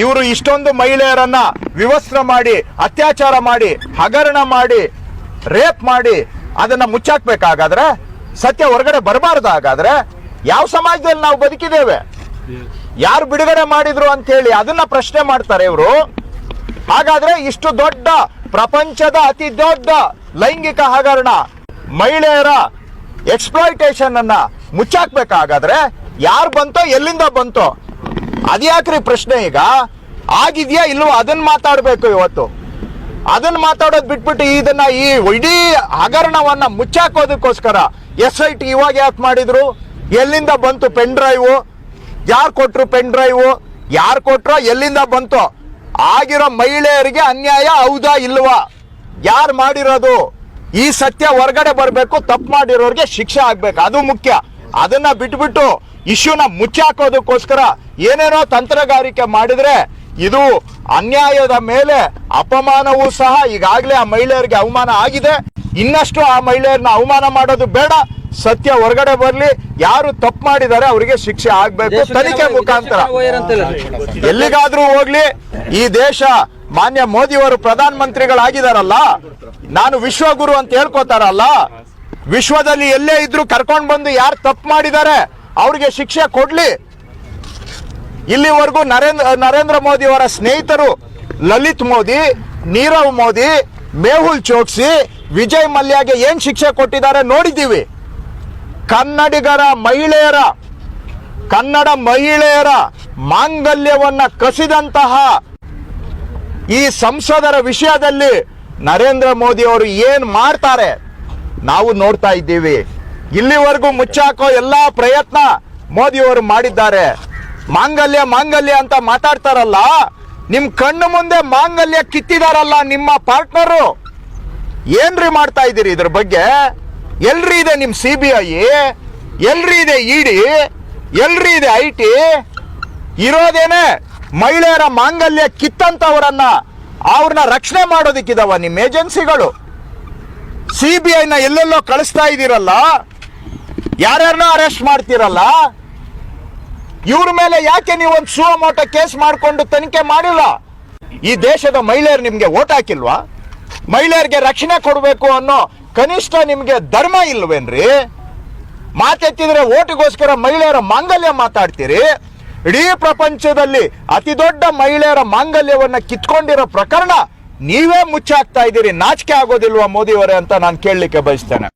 ಇವರು ಇಷ್ಟೊಂದು ಮಹಿಳೆಯರನ್ನ ವಿವಸ್ತ್ರ ಮಾಡಿ, ಅತ್ಯಾಚಾರ ಮಾಡಿ, ಹಗರಣ ಮಾಡಿ, ರೇಪ್ ಮಾಡಿ ಅದನ್ನ ಮುಚ್ಚಾಕ್ಬೇಕಾಗಾದ್ರೆ, ಸತ್ಯ ಹೊರಗಡೆ ಬರಬಾರ್ದು ಹಾಗಾದ್ರೆ ಯಾವ ಸಮಾಜದಲ್ಲಿ ನಾವು ಬದುಕಿದ್ದೇವೆ? ಯಾರು ಬಿಡುಗಡೆ ಮಾಡಿದ್ರು ಅಂತ ಹೇಳಿ ಅದನ್ನ ಪ್ರಶ್ನೆ ಮಾಡ್ತಾರೆ ಇವರು. ಹಾಗಾದ್ರೆ ಇಷ್ಟು ದೊಡ್ಡ ಪ್ರಪಂಚದ ಅತಿ ದೊಡ್ಡ ಲೈಂಗಿಕ ಹಗರಣ ಮಹಿಳೆಯರ ಎಕ್ಸ್ಪ್ಲಾಯಿಟೇಷನ್ ಅನ್ನ ಮುಚ್ಚಾಕ್ಬೇಕಾಗಾದ್ರೆ ಯಾರು ಬಂತೋ, ಎಲ್ಲಿಂದ ಬಂತೋ ಅದ್ಯಾಕ್ರಿ ಪ್ರಶ್ನೆ ಈಗ? ಆಗಿದ್ಯಾ ಇಲ್ವೋ? ಅದನ್ನ ಮಾತಾಡಬೇಕು ಇವತ್ತು. ಅದನ್ನ ಮಾತಾಡೋದು ಬಿಟ್ಬಿಟ್ಟು ಇದನ್ನ ಈ ಇಡೀ ಹಗರಣವನ್ನ ಮುಚ್ಚಾಕೋದಕ್ಕೋಸ್ಕರ ಎಸ್ ಐ ಟಿ ಇವಾಗ ಯಾಕೆ ಮಾಡಿದ್ರು? ಎಲ್ಲಿಂದ ಬಂತು ಪೆನ್ ಡ್ರೈವ್? ಯಾರು ಕೊಟ್ರು ಪೆನ್ ಡ್ರೈವ್? ಯಾರು ಕೊಟ್ರೋ? ಎಲ್ಲಿಂದ ಬಂತು? ಆಗಿರೋ ಮಹಿಳೆಯರಿಗೆ ಅನ್ಯಾಯ ಹೌದಾ ಇಲ್ವಾ? ಯಾರು ಮಾಡಿರೋದು? ಈ ಸತ್ಯ ಹೊರಗಡೆ ಬರಬೇಕು, ತಪ್ಪು ಮಾಡಿರೋರಿಗೆ ಶಿಕ್ಷೆ ಆಗ್ಬೇಕು. ಅದು ಮುಖ್ಯ. ಅದನ್ನ ಬಿಟ್ಬಿಟ್ಟು ಇಶ್ಯೂನ ಮುಚ್ಚಾಕೋದಕ್ಕೋಸ್ಕರ ಏನೇನೋ ತಂತ್ರಗಾರಿಕೆ ಮಾಡಿದ್ರೆ ಇದು ಅನ್ಯಾಯದ ಮೇಲೆ ಅಪಮಾನವೂ ಸಹ ಈಗಾಗಲೇ ಆ ಮಹಿಳೆಯರಿಗೆ ಅವಮಾನ ಆಗಿದೆ. ಇನ್ನಷ್ಟು ಆ ಮಹಿಳೆಯರನ್ನ ಅವಮಾನ ಮಾಡೋದು ಬೇಡ. ಸತ್ಯ ಹೊರಗಡೆ ಬರಲಿ. ಯಾರು ತಪ್ಪು ಮಾಡಿದ್ದಾರೆ ಅವರಿಗೆ ಶಿಕ್ಷೆ ಆಗ್ಬೇಕು. ತನಿಖೆ ಮುಖಾಂತರ. ಎಲ್ಲಿಗಾದ್ರೂ ಹೋಗ್ಲಿ. ಈ ದೇಶ ಮಾನ್ಯ ಮೋದಿಯವರು ಪ್ರಧಾನ ಮಂತ್ರಿಗಳಾಗಿದಾರಲ್ಲ ನಾನು ವಿಶ್ವಗುರು ಅಂತ ಹೇಳ್ಕೊತಾರಲ್ಲ. ವಿಶ್ವದಲ್ಲಿ ಎಲ್ಲೇ ಇದ್ರು ಕರ್ಕೊಂಡು ಬಂದು ಯಾರು ತಪ್ಪು ಮಾಡಿದ್ದಾರೆ? ಅವ್ರಿಗೆ ಶಿಕ್ಷೆ ಕೊಡ್ಲಿ. ಇಲ್ಲಿವರೆಗೂ ನರೇಂದ್ರ ನರೇಂದ್ರ ಮೋದಿ ಅವರ ಸ್ನೇಹಿತರು ಲಲಿತ್ ಮೋದಿ, ನೀರವ್ ಮೋದಿ, ಮೇಹುಲ್ ಚೋಕ್ಸಿ, ವಿಜಯ್ ಮಲ್ಯಗೆ ಏನು ಶಿಕ್ಷೆ ಕೊಟ್ಟಿದ್ದಾರೆ ನೋಡಿದ್ದೀವಿ. ಕನ್ನಡಿಗರ ಮಹಿಳೆಯರ, ಕನ್ನಡ ಮಹಿಳೆಯರ ಮಾಂಗಲ್ಯವನ್ನ ಕಸಿದಂತಹ ಈ ಸಂಸದರ ವಿಷಯದಲ್ಲಿ ನರೇಂದ್ರ ಮೋದಿ ಅವರು ಏನು ಮಾಡ್ತಾರೆ, ನಾವು ನೋಡ್ತಾ ಇದ್ದೀವಿ. ಇಲ್ಲಿವರೆಗೂ ಮುಚ್ಚಾಕೋ ಎಲ್ಲಾ ಪ್ರಯತ್ನ ಮೋದಿ ಅವರು ಮಾಡಿದ್ದಾರೆ. ಮಾಂಗಲ್ಯ ಮಾಂಗಲ್ಯ ಅಂತ ಮಾತಾಡ್ತಾರಲ್ಲ, ನಿಮ್ ಕಣ್ಣು ಮುಂದೆ ಮಾಂಗಲ್ಯ ಕಿತ್ತಿದಾರಲ್ಲ ನಿಮ್ಮ ಪಾರ್ಟ್ನರು. ಏನ್ರಿ ಮಾಡ್ತಾ ಇದ್ದೀರಿ ಇದ್ರ ಬಗ್ಗೆ? ಎಲ್ರಿ ಇದೆ ನಿಮ್ ಸಿ ಬಿ ಐ ಎಲ್ರಿ ಇದೆ ಇಡಿ ಎಲ್ರಿ ಇದೆ ಐ ಟಿ ಇರೋದೇನೆ ಮಹಿಳೆಯರ ಮಾಂಗಲ್ಯ ಕಿತ್ತಂತವರನ್ನ ಅವ್ರನ್ನ ರಕ್ಷಣೆ ಮಾಡೋದಿಕ್ಕಿದಾವ ನಿಮ್ಮ ಏಜೆನ್ಸಿಗಳು. ಸಿ ಬಿ ಐನ ಎಲ್ಲೆಲ್ಲೋ ಕಳಿಸ್ತಾ ಇದ್ದೀರಲ್ಲ ಯಾರ್ಯಾರನ್ನ ಅರೆಸ್ಟ್ ಮಾಡ್ತೀರಲ್ಲ, ಇವ್ರ ಮೇಲೆ ಯಾಕೆ ನೀವು ಒಂದು ಸುವಮೋಟ ಕೇಸ್ ಮಾಡಿಕೊಂಡು ತನಿಖೆ ಮಾಡಿಲ್ಲ? ಈ ದೇಶದ ಮಹಿಳೆಯರು ನಿಮ್ಗೆ ಓಟ್ ಹಾಕಿಲ್ವಾ? ಮಹಿಳೆಯರಿಗೆ ರಕ್ಷಣೆ ಕೊಡಬೇಕು ಅನ್ನೋ ಕನಿಷ್ಠ ನಿಮ್ಗೆ ಧರ್ಮ ಇಲ್ವೇನ್ರಿ? ಮಾತೆತ್ತಿದ್ರೆ ಓಟಿಗೋಸ್ಕರ ಮಹಿಳೆಯರ ಮಾಂಗಲ್ಯ ಮಾತಾಡ್ತೀರಿ? ಇಡೀ ಪ್ರಪಂಚದಲ್ಲಿ ಅತಿ ದೊಡ್ಡ ಮಹಿಳೆಯರ ಮಾಂಗಲ್ಯವನ್ನ ಕಿತ್ಕೊಂಡಿರೋ ಪ್ರಕರಣ ನೀವೇ ಮುಚ್ಚಾಕ್ತಾ ಇದ್ದೀರಿ. ನಾಚಿಕೆ ಆಗೋದಿಲ್ವಾ ಮೋದಿಯವರೇ ಅಂತ ನಾನು ಕೇಳಲಿಕ್ಕೆ ಬಯಸ್ತೇನೆ.